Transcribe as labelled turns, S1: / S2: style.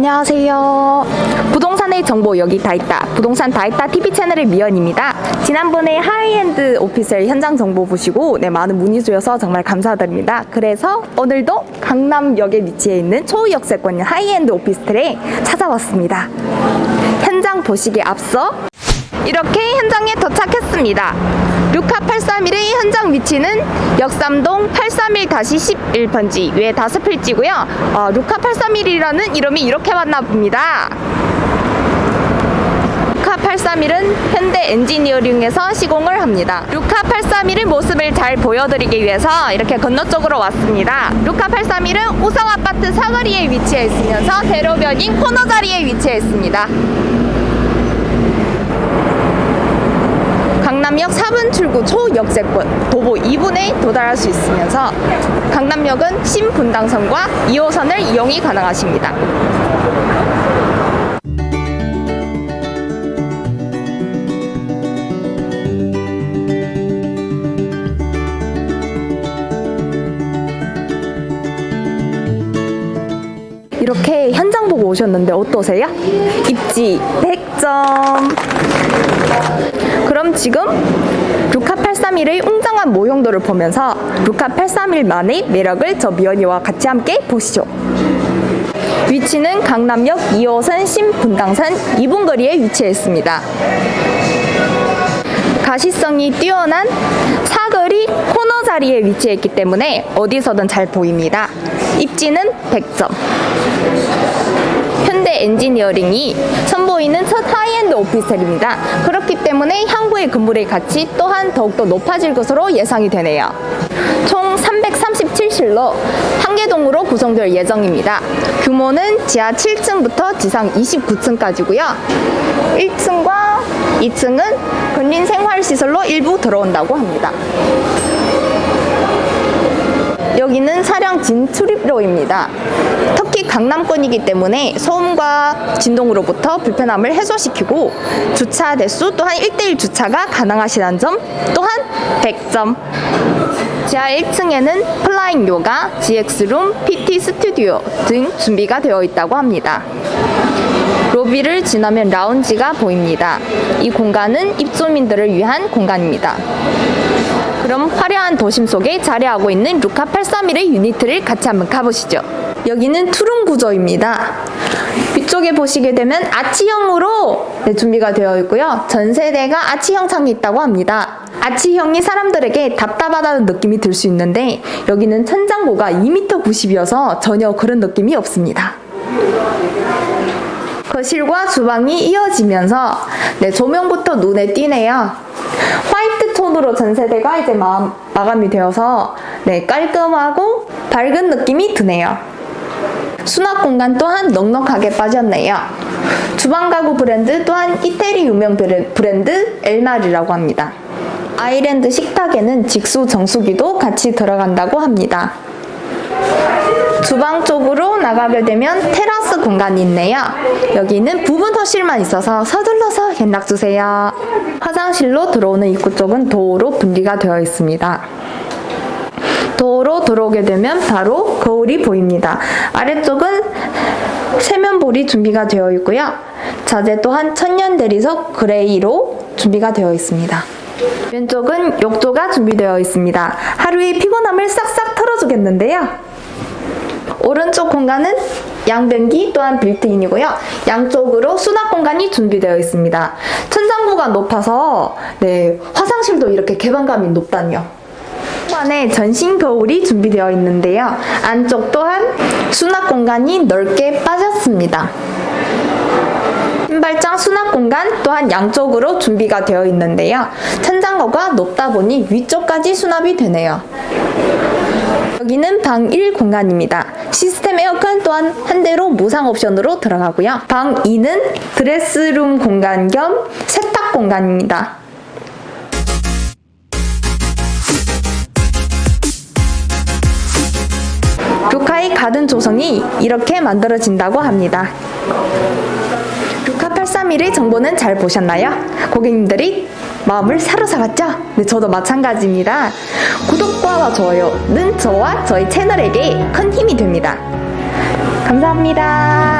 S1: 안녕하세요. 부동산의 정보 여기 다 있다. 부동산 다 있다 TV 채널의 미연입니다. 지난번에 하이엔드 오피스의 현장 정보 보시고 네, 많은 문의 주셔서 정말 감사드립니다. 그래서 오늘도 강남역에 위치해 있는 초역세권 하이엔드 오피스텔에 찾아왔습니다. 현장 보시기에 앞서 이렇게 현장에 도착했습니다. 루카 831의 현장 위치는 역삼동 831-11번지 외 다섯 필지고요. 어, 루카 831이라는 이름이 이렇게 왔나 봅니다. 루카 831은 현대 엔지니어링에서 시공을 합니다. 루카 831의 모습을 잘 보여드리기 위해서 이렇게 건너 쪽으로 왔습니다. 루카 831은 우성 아파트 사거리에 위치해 있으면서 대로변인 코너 자리에 위치해 있습니다. 강남역 4분 출구 초역세권 도보 2분에 도달할 수 있으면서 강남역은 신분당선과 2호선을 이용이 가능하십니다. 이렇게 현장 보고 오셨는데 어떠세요? 입지 100점. 그럼 지금 루카 831의 웅장한 모형도를 보면서 루카 831만의 매력을 저 미연이와 같이 함께 보시죠. 위치는 강남역 2호선 신분당선 2분 거리에 위치해 있습니다. 가시성이 뛰어난 코너 자리에 위치해 있기 때문에 어디서든 잘 보입니다. 입지는 100점. 현대 엔지니어링이 선보이는 첫 하이엔드 오피스텔입니다. 그렇기 때문에 향후의 건물의 가치 또한 더욱더 높아질 것으로 예상이 되네요. 총 337실로 한 개 동으로 구성될 예정입니다. 규모는 지하 7층부터 지상 29층까지고요. 1층과 2층은 근린 생활시설로 일부 들어온다고 합니다. 여기는 사령 진출입로입니다. 특히 강남권이기 때문에 소음과 진동으로부터 불편함을 해소시키고 주차 대수 또한 1대1 주차가 가능하시다는 점 또한 100점. 지하 1층에는 플라잉 요가, GX룸, PT 스튜디오 등 준비가 되어 있다고 합니다. 로비를 지나면 라운지가 보입니다. 이 공간은 입주민들을 위한 공간입니다. 그럼 화려한 도심 속에 자리하고 있는 루카 831의 유니트를 같이 한번 가보시죠. 여기는 투룸 구조입니다. 위쪽에 보시게 되면 아치형으로 네, 준비가 되어 있고요. 전 세대가 아치형 창이 있다고 합니다. 아치형이 사람들에게 답답하다는 느낌이 들 수 있는데 여기는 천장고가 2m 90이어서 전혀 그런 느낌이 없습니다. 거실과 주방이 이어지면서 네, 조명부터 눈에 띄네요. 화이트 톤으로 전세대가 이제 마, 마감이 되어서 네, 깔끔하고 밝은 느낌이 드네요. 수납 공간 또한 넉넉하게 빠졌네요. 주방 가구 브랜드 또한 이태리 유명 브랜드 엘날이라고 합니다. 아이랜드 식탁에는 직수 정수기도 같이 들어간다고 합니다. 주방 쪽으로 나가게 되면 테라스 공간이 있네요. 여기는 부분 허실만 있어서 서둘러서 연락 주세요. 화장실로 들어오는 입구 쪽은 도어로 분리가 되어 있습니다. 도어로 들어오게 되면 바로 거울이 보입니다. 아래쪽은 세면볼이 준비가 되어 있고요. 자재 또한 천연 대리석 그레이로 준비가 되어 있습니다. 왼쪽은 욕조가 준비되어 있습니다. 하루의 피곤함을 싹싹 털어주겠는데요. 오른쪽 공간은 양변기 또한 빌트인이고요. 양쪽으로 수납 공간이 준비되어 있습니다. 천장고가 높아서 네, 화장실도 이렇게 개방감이 높다니요. 안에 전신 거울이 준비되어 있는데요. 안쪽 또한 수납 공간이 넓게 빠졌습니다. 신발장 수납 공간 또한 양쪽으로 준비가 되어 있는데요. 천장고가 높다 보니 위쪽까지 수납이 되네요. 여기는 방 1 공간입니다. 시스템 에어컨 또한 한 대로 무상 옵션으로 들어가고요. 방 2는 드레스룸 공간 겸 세탁 공간입니다. 루카의 가든 조성이 이렇게 만들어진다고 합니다. 루카 831의 정보는 잘 보셨나요? 고객님들이 마음을 사로잡았죠? 네, 저도 마찬가지입니다. 구독과 좋아요는 저와 저희 채널에게 큰 힘이 됩니다. 감사합니다.